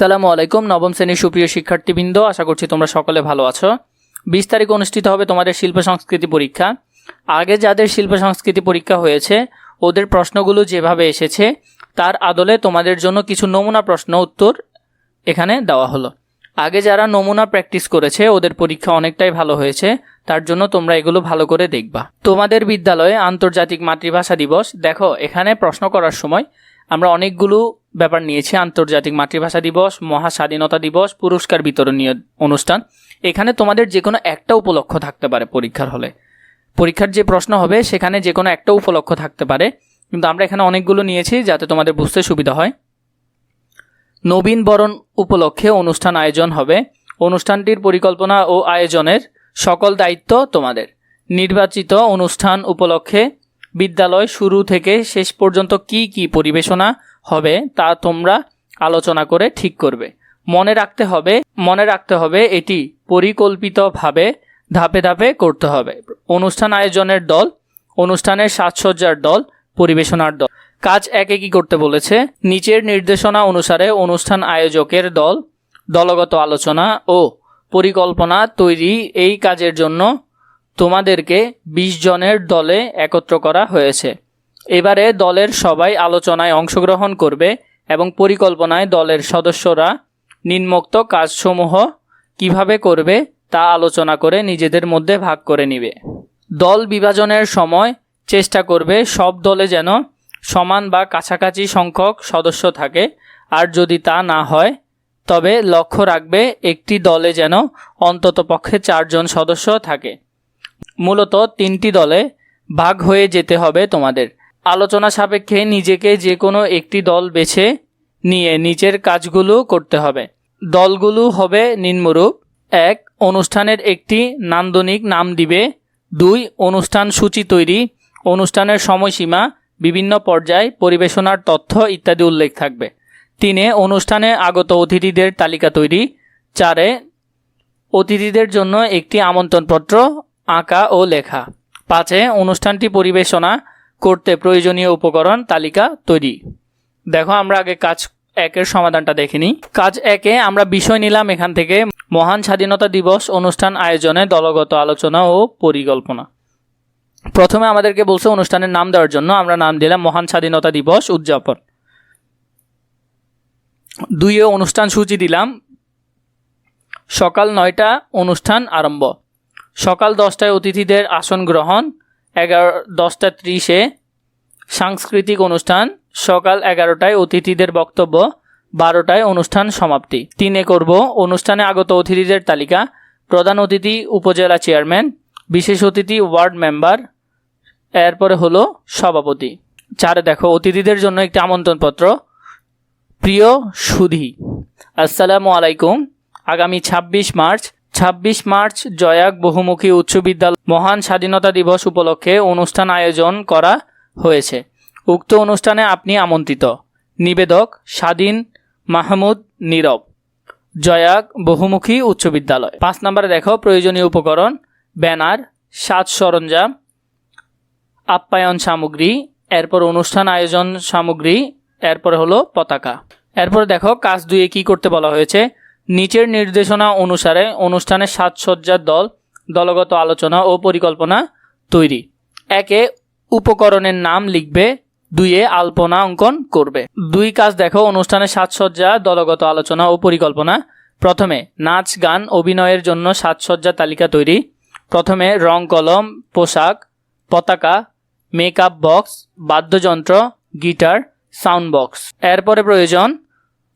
আসসালামু আলাইকুম, নবম শ্রেণির সুপ্রিয় শিক্ষার্থীবৃন্দ, আশা করছি তোমরা সকলে ভালো আছো। বিশ তারিখ অনুষ্ঠিত হবে তোমাদের শিল্প সংস্কৃতি পরীক্ষা। আগে যাদের শিল্প সংস্কৃতি পরীক্ষা হয়েছে, ওদের প্রশ্নগুলো যেভাবে এসেছে, তার আদলে তোমাদের জন্য কিছু নমুনা প্রশ্ন উত্তর এখানে দেওয়া হলো। আগে যারা নমুনা প্র্যাকটিস করেছে, ওদের পরীক্ষা অনেকটাই ভালো হয়েছে, তার জন্য তোমরা এগুলো ভালো করে দেখবা। তোমাদের বিদ্যালয়ে আন্তর্জাতিক মাতৃভাষা দিবস, দেখো, এখানে প্রশ্ন করার সময় আমরা অনেকগুলো ব্যাপার নিয়েছি, আন্তর্জাতিক মাতৃভাষা দিবস মহা স্বাধীনতা দিবস, পুরস্কার বিতরণীয় অনুষ্ঠান। এখানে তোমাদের যে কোনো একটা উপলক্ষ থাকতে পারে পরীক্ষার হলে। পরীক্ষার যে প্রশ্ন হবে, সেখানে যে কোনো একটা উপলক্ষ থাকতে পারে। কিন্তু আমরা এখানে অনেকগুলো নিয়েছি যাতে তোমাদের বুঝতে সুবিধা হয়। নবীন বরণ উপলক্ষে অনুষ্ঠান আয়োজন হবে। অনুষ্ঠানটির পরিকল্পনা ও আয়োজনের সকল দায়িত্ব তোমাদের। নির্বাচিত অনুষ্ঠান উপলক্ষে বিদ্যালয় শুরু থেকে শেষ পর্যন্ত কি কি পরিবেশনা হবে তা তোমরা আলোচনা করে ঠিক করবে। মনে রাখতে হবে, মনে রাখতে হবে এটি পরিকল্পিতভাবে ধাপে ধাপে করতে হবে। অনুষ্ঠান আয়োজনের দল, অনুষ্ঠানের সাজসজ্জার দল, পরিবেশনার দল। কাজ একে কি করতে বলেছে। নিচের নির্দেশনা অনুসারে অনুষ্ঠান আয়োজকের দল, দলগত আলোচনা ও পরিকল্পনা তৈরি এই কাজের জন্য তোমাদেরকে বিশ জনের দলে একত্র করা হয়েছে। এবারে দলের সবাই আলোচনায় অংশগ্রহণ করবে এবং পরিকল্পনায় দলের সদস্যরা নিম্নোক্ত কাজসমূহ কীভাবে করবে তা আলোচনা করে নিজেদের মধ্যে ভাগ করে নিবে। দল বিভাজনের সময় চেষ্টা করবে সব দলে যেন সমান বা কাছাকাছি সংখ্যক সদস্য থাকে, আর যদি তা না হয়, তবে লক্ষ্য রাখবে একটি দলে যেন অন্ততপক্ষে চারজন সদস্য থাকে। মূলত তিনটি দলে ভাগ হয়ে যেতে হবে তোমাদের। আলোচনা সাপেক্ষে নিজেকে যে কোনো একটি দল বেছে নিয়ে নিচের কাজগুলো করতে হবে। দলগুলো হবে নিম্নরূপ। এক, অনুষ্ঠানের একটি নান্দনিক নাম দিবে। দুই, অনুষ্ঠান সূচি তৈরি। অনুষ্ঠানের সময়সীমা, বিভিন্ন পর্যায়, পরিবেশনার তথ্য ইত্যাদি উল্লেখ থাকবে। তিনে, অনুষ্ঠানে আগত অতিথিদের তালিকা তৈরি। চারে, অতিথিদের জন্য একটি আমন্ত্রণপত্র, আঁকা ও লেখা। পাঁচে, অনুষ্ঠানটি পরিবেশনা। করতে প্রয়োজনীয় উপকরণ তালিকা তৈরি। দেখো, আমরা আগে কাজ একের সমাধানটা দেখিনি কাজ একে আমরা বিষয় নিলাম এখান থেকে মহান স্বাধীনতা দিবস অনুষ্ঠান আয়োজনে দলগত আলোচনা ও পরিকল্পনা। প্রথমে আমাদেরকে বলছে অনুষ্ঠানের নাম দেওয়ার জন্য আমরা নাম দিলাম মহান স্বাধীনতা দিবস উদযাপন। দুইয়ে অনুষ্ঠান সূচি দিলাম। সকাল নয়টা অনুষ্ঠান আরম্ভ। সকাল দশটায় অতিথিদের আসন গ্রহণ। এগারো, দশটা ত্রিশে সাংস্কৃতিক অনুষ্ঠান, সকাল এগারোটায় অতিথিদের বক্তব্য, বারোটায় অনুষ্ঠান সমাপ্তি। তিনে করব, অনুষ্ঠানে আগত অতিথিদের তালিকা, প্রধান অতিথি, উপজেলা চেয়ারম্যান, বিশেষ অতিথি, ওয়ার্ড মেম্বার, এরপরে হলো সভাপতি। চারে দেখো, অতিথিদের জন্য একটি আমন্ত্রণপত্র, প্রিয় সুধী, আসসালামু আলাইকুম। আগামী ছাব্বিশ মার্চ ছাব্বিশ মার্চ জয়াক বহুমুখী উচ্চ বিদ্যালয় মহান স্বাধীনতা দিবস উপলক্ষে অনুষ্ঠান আয়োজন করা হয়েছে। উক্ত অনুষ্ঠানে আপনি আমন্ত্রিত। নিবেদক স্বাধীন মাহমুদ নীরব। জয়াক বহুমুখী উচ্চ বিদ্যালয়। পাঁচ নম্বরে দেখো, প্রয়োজনীয় উপকরণ, ব্যানার, সাজ সরঞ্জাম, আপ্যায়ন সামগ্রী, এরপর অনুষ্ঠান আয়োজন সামগ্রী, এরপর হলো পতাকা। এরপর দেখো, কাজ দুয়ে কি করতে বলা হয়েছে? নিচের নির্দেশনা অনুসারে অনুষ্ঠানের সাজসজ্জার দল, দলগত আলোচনা ও পরিকল্পনা তৈরি। একে উপকরণের নাম লিখবে, দুইয়ে আলপনা অঙ্কন করবে। দুই কাজ দেখো অনুষ্ঠানের সাজসজ্জা, দলগত আলোচনা ও পরিকল্পনা। প্রথমে নাচ, গান, অভিনয়ের জন্য সাজসজ্জা তালিকা তৈরি। প্রথমে রং কলম, পোশাক, পতাকা, মেকআপ বক্স, বাদ্যযন্ত্র, গিটার, সাউন্ড বক্স। এরপরে প্রয়োজন,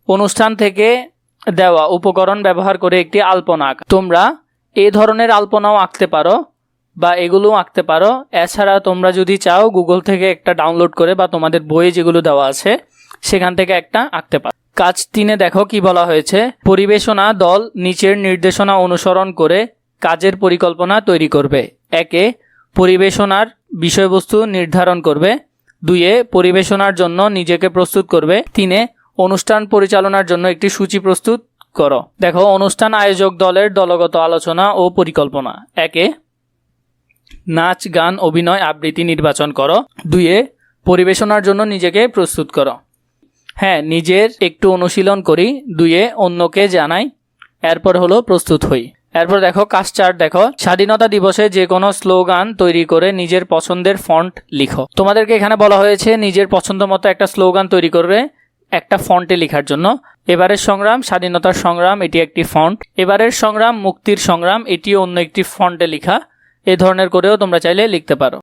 অনুষ্ঠান থেকে দেওয়া উপকরণ ব্যবহার করে একটি আলপনা আঁকা। তোমরা এ ধরনের আলপনাও আঁকতে পারো বা এগুলোও আঁকতে পারো। এছাড়া তোমরা যদি চাও গুগল থেকে একটা ডাউনলোড করে বা তোমাদের বইয়ে যেগুলো দেওয়া আছে, সেখান থেকে একটা আঁকতে পারো। কাজ তিনে দেখো কি বলা হয়েছে। পরিবেশনা দল নিচের নির্দেশনা অনুসরণ করে কাজের পরিকল্পনা তৈরি করবে। একে পরিবেশনার বিষয়বস্তু নির্ধারণ করবে। দুইয়ে পরিবেশনার জন্য নিজেকে প্রস্তুত করবে। তিনে অনুষ্ঠান পরিচালনার জন্য একটি সূচি প্রস্তুত করো। দেখো, অনুষ্ঠান আয়োজক দলের দলগত আলোচনা ও পরিকল্পনা। একে, নাচ, গান, অভিনয়, আবৃত্তি নির্বাচন করো। দুইয়ে পরিবেশনার জন্য নিজেকে প্রস্তুত করো। হ্যাঁ নিজের একটু অনুশীলন করি। দুয়ে, অন্যকে জানাই। এরপর হলো প্রস্তুত হই। এরপর দেখো, কাজ চার্ট দেখো। স্বাধীনতা দিবসে যে কোনো স্লোগান তৈরি করে নিজের পছন্দের ফন্ট লিখো। তোমাদেরকে এখানে বলা হয়েছে, নিজের পছন্দ মতো একটা স্লোগান তৈরি করে একটা ফন্টে লেখার জন্য। এবারের সংগ্রাম, স্বাধীনতার সংগ্রাম, এটি একটি ফন্ট। এবারের সংগ্রাম, মুক্তির সংগ্রাম, এটিও অন্য একটি ফন্টে লেখা। এ ধরনের করেও তোমরা চাইলে লিখতে পারো।